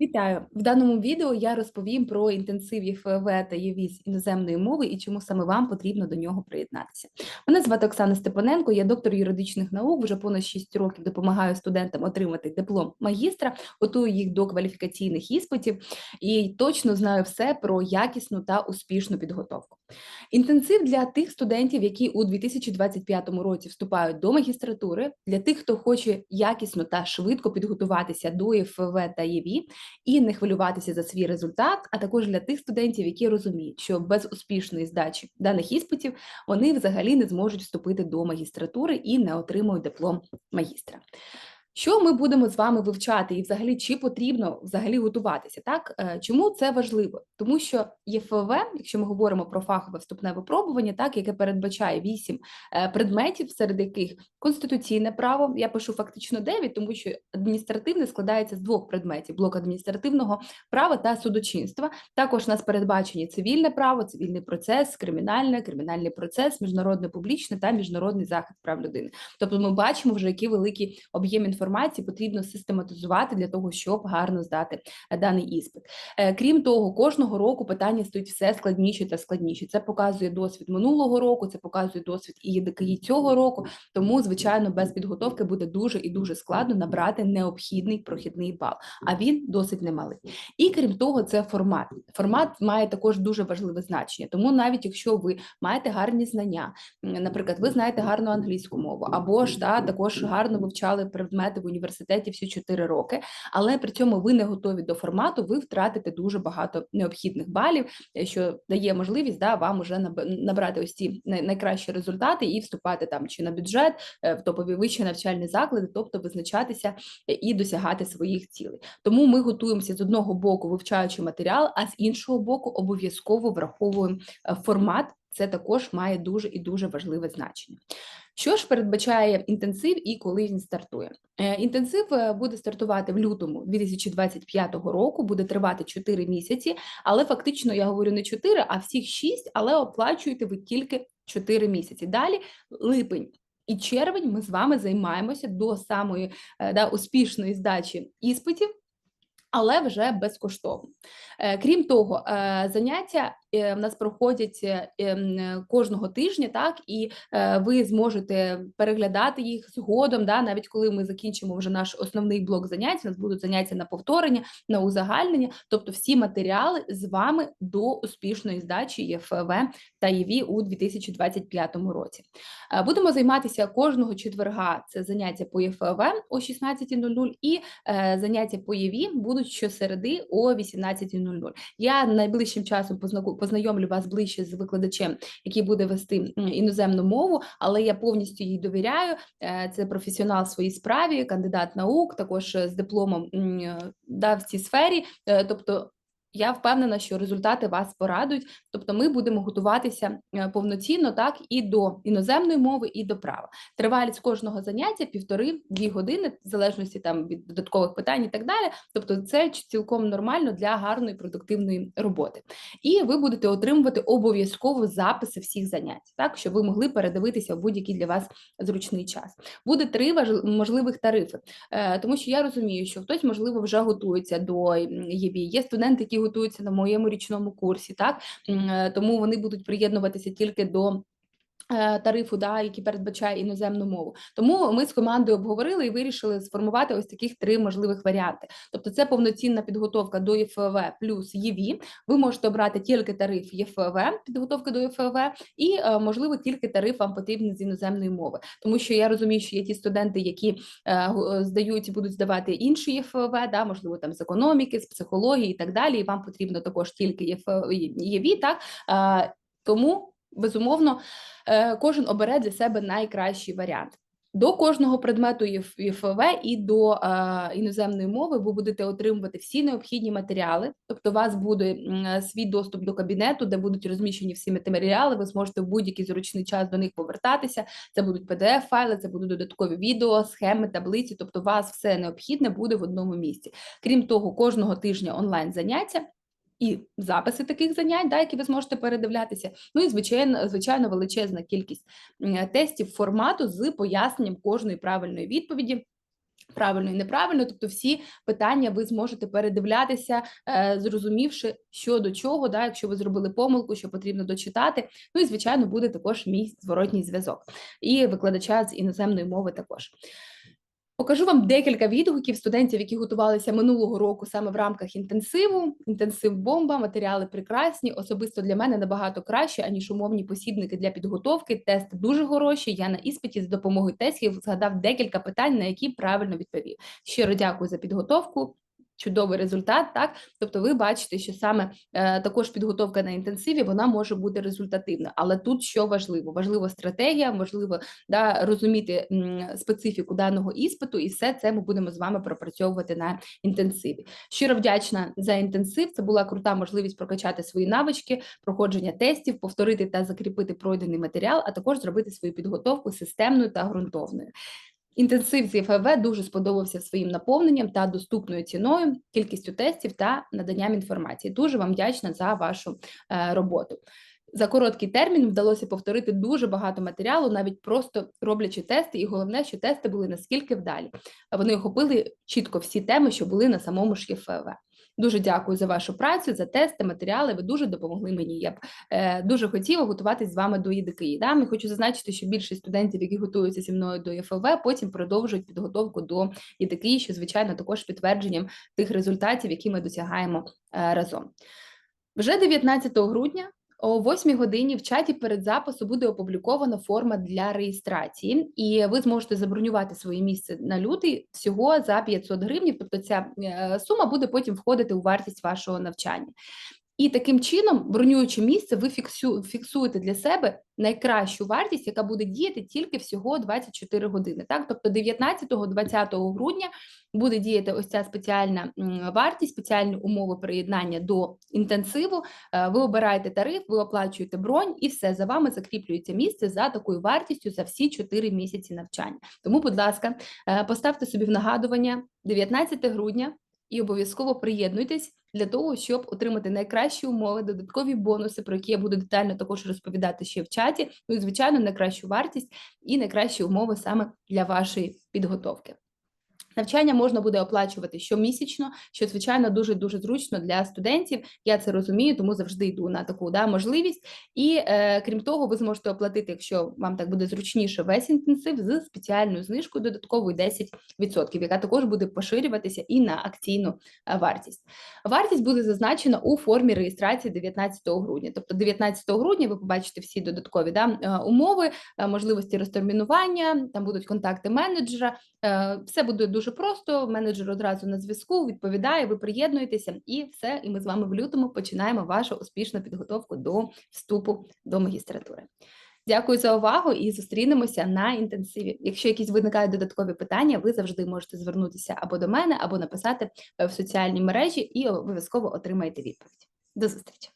Вітаю! В даному відео я розповім про інтенсив ЄФВ та ЄВІ іноземної мови і чому саме вам потрібно до нього приєднатися. Мене звати Оксана Степаненко, я доктор юридичних наук. Вже понад 6 років допомагаю студентам отримати диплом магістра, готую їх до кваліфікаційних іспитів і точно знаю все про якісну та успішну підготовку. Інтенсив для тих студентів, які у 2025 році вступають до магістратури, для тих, хто хоче якісно та швидко підготуватися до ЄФВ та ЄВІ і не хвилюватися за свій результат, а також для тих студентів, які розуміють, що без успішної здачі даних іспитів вони взагалі не зможуть вступити до магістратури і не отримують диплом магістра. Що ми будемо з вами вивчати, і взагалі чи потрібно взагалі готуватися? Так е, чому це важливо? Тому що ЄФВ, якщо ми говоримо про фахове вступне випробування, так яке передбачає вісім е, предметів, серед яких конституційне право, я пишу фактично 9, тому що адміністративне складається з двох предметів: блок адміністративного права та судочинства. Також у нас передбачені цивільне право, цивільний процес, кримінальне, кримінальний процес, міжнародне публічне та міжнародний захист прав людини. Тобто, ми бачимо вже які великі об'єм інформації інформації потрібно систематизувати для того, щоб гарно здати е, даний іспит. Е, крім того, кожного року питання стають все складніші та складніші. Це показує досвід минулого року, це показує досвід і ЄДКІ цього року. Тому, звичайно, без підготовки буде дуже і дуже складно набрати необхідний прохідний бал. А він досить немалий. І крім того, це формат. Формат має також дуже важливе значення. Тому, навіть якщо ви маєте гарні знання, наприклад, ви знаєте гарну англійську мову, або ж та також гарно вивчали предмет в університеті всі 4 роки, але при цьому ви не готові до формату, ви втратите дуже багато необхідних балів, е, що дає можливість да, вам уже набрати ось ці найкращі результати і вступати там чи на бюджет, е, в топові вищі навчальні заклади, тобто визначатися е, і досягати своїх цілей. Тому ми готуємося з одного боку, вивчаючи матеріал, а з іншого боку, обов'язково враховуємо формат. Це також має дуже і дуже важливе значення. Що ж передбачає інтенсив і коли він стартує? Е, інтенсив е, буде стартувати в лютому 2025 року, буде тривати 4 місяці, але фактично я говорю не 4, а всіх 6, але оплачуєте ви тільки 4 місяці. Далі липень. І червень ми з вами займаємося до самої е, да, успішної здачі іспитів, але вже безкоштовно. Крім того, заняття в нас проходять е, ем, кожного тижня, так і е, ви зможете переглядати їх згодом, да, навіть коли ми закінчимо вже наш основний блок занять, у нас будуть заняття на повторення, на узагальнення, тобто всі матеріали з вами до успішної здачі ЄФВ та ЄВІ у 2025 році. Будемо займатися кожного четверга. Це заняття по ЄФВ о 16.00 і заняття по ЄВІ будуть щосереди о 18.00. Я найближчим часом познайомлю познайомлю вас ближче з викладачем, який буде вести іноземну мову, але я повністю їй довіряю. Е, це професіонал в своїй справі, кандидат наук, також з дипломом да, в цій сфері. Е, тобто я впевнена, що результати вас порадують. Тобто, ми будемо готуватися е, повноцінно, так і до іноземної мови, і до права. Тривалість кожного заняття півтори-дві години, в залежності там від додаткових питань і так далі. Тобто, це цілком нормально для гарної продуктивної роботи. І ви будете отримувати обов'язково записи всіх занять, так щоб ви могли передивитися в будь-який для вас зручний час. Буде три можливих тарифи, е, тому що я розумію, що хтось можливо вже готується до ЄБІ. Є студенти, які готуються на моєму річному курсі, так е, тому вони будуть приєднуватися тільки до. Е, тарифу, да, який передбачає іноземну мову, тому ми з командою обговорили і вирішили сформувати ось таких три можливих варіанти. Тобто, це повноцінна підготовка до ЄФВ плюс ЄВІ. Ви можете обрати тільки тариф ЄФВ, підготовка до ЄФВ, і е, можливо тільки тариф вам потрібний з іноземної мови, тому що я розумію, що є ті студенти, які здають і будуть здавати інші ЄФВ, да, можливо, там з економіки, з психології і так далі. І вам потрібно також тільки ЄВІ, так тому безумовно, е, кожен обере для себе найкращий варіант. До кожного предмету ЄФВ і до е, іноземної мови ви будете отримувати всі необхідні матеріали, тобто у вас буде е, свій доступ до кабінету, де будуть розміщені всі матеріали. Ви зможете в будь-який зручний час до них повертатися. Це будуть pdf файли це будуть додаткові відео, схеми, таблиці. Тобто, у вас все необхідне буде в одному місці. Крім того, кожного тижня онлайн заняття і записи таких занять, да, які ви зможете передивлятися. Ну і звичайно, звичайно, величезна кількість тестів формату з поясненням кожної правильної відповіді. Правильно і неправильно, тобто всі питання ви зможете передивлятися, е, зрозумівши, що до чого, да, якщо ви зробили помилку, що потрібно дочитати. Ну і звичайно, буде також мій зворотній зв'язок і викладача з іноземної мови також. Покажу вам декілька відгуків студентів, які готувалися минулого року саме в рамках інтенсиву. Інтенсив бомба, матеріали прекрасні. Особисто для мене набагато краще, аніж умовні посібники для підготовки. Тест дуже хороші. Я на іспиті з допомогою тестів згадав декілька питань, на які правильно відповів. Щиро дякую за підготовку. Чудовий результат, так тобто, ви бачите, що саме е, також підготовка на інтенсиві вона може бути результативна. Але тут що важливо? Важлива стратегія, можливо, да розуміти специфіку даного іспиту, і все це ми будемо з вами пропрацьовувати на інтенсиві. Щиро вдячна за інтенсив. Це була крута можливість прокачати свої навички, проходження тестів, повторити та закріпити пройдений матеріал, а також зробити свою підготовку системною та ґрунтовною. Інтенсив з ЄФВ дуже сподобався своїм наповненням та доступною ціною, кількістю тестів та наданням інформації. Дуже вам вдячна за вашу е, роботу. За короткий термін вдалося повторити дуже багато матеріалу, навіть просто роблячи тести, і головне, що тести були наскільки вдалі. Вони охопили чітко всі теми, що були на самому ж ЄФВ. Дуже дякую за вашу працю, за тести, матеріали. Ви дуже допомогли мені. Я б е, дуже хотіла готуватись з вами до ЄДКІ. Да? Я хочу зазначити, що більшість студентів, які готуються зі мною до ЄФВ, потім продовжують підготовку до ЄДКІ, що звичайно також підтвердженням тих результатів, які ми досягаємо е, разом. Вже 19 грудня о 8 годині в чаті перед запису буде опублікована форма для реєстрації, і ви зможете забронювати своє місце на лютий всього за 500 гривень. Тобто ця е, сума буде потім входити у вартість вашого навчання. І таким чином, бронюючи місце, ви фіксуєте для себе найкращу вартість, яка буде діяти тільки всього 24 години. Так, тобто 19-20 грудня буде діяти ось ця спеціальна вартість, спеціальні умови приєднання до інтенсиву. Е, ви обираєте тариф, ви оплачуєте бронь, і все за вами закріплюється місце за такою вартістю за всі 4 місяці навчання. Тому, будь ласка, е, поставте собі в нагадування 19 грудня і обов'язково приєднуйтесь для того, щоб отримати найкращі умови, додаткові бонуси, про які я буду детально також розповідати ще в чаті. Ну і звичайно, найкращу вартість і найкращі умови саме для вашої підготовки. Навчання можна буде оплачувати щомісячно, що звичайно дуже дуже зручно для студентів. Я це розумію, тому завжди йду на таку да, можливість. І е, крім того, ви зможете оплатити, якщо вам так буде зручніше, весь інтенсив з спеціальною знижкою додатковою 10%, яка також буде поширюватися і на акційну е, вартість. Вартість буде зазначена у формі реєстрації 19 грудня. Тобто, 19 грудня ви побачите всі додаткові да, е, умови, е, можливості розтермінування, там будуть контакти менеджера. Все буде дуже дуже просто. Менеджер одразу на зв'язку відповідає, ви приєднуєтеся, і все. І ми з вами в лютому починаємо вашу успішну підготовку до вступу до магістратури. Дякую за увагу і зустрінемося на інтенсиві. Якщо якісь виникають додаткові питання, ви завжди можете звернутися або до мене, або написати в соціальній мережі, і обов'язково отримаєте відповідь. До зустрічі!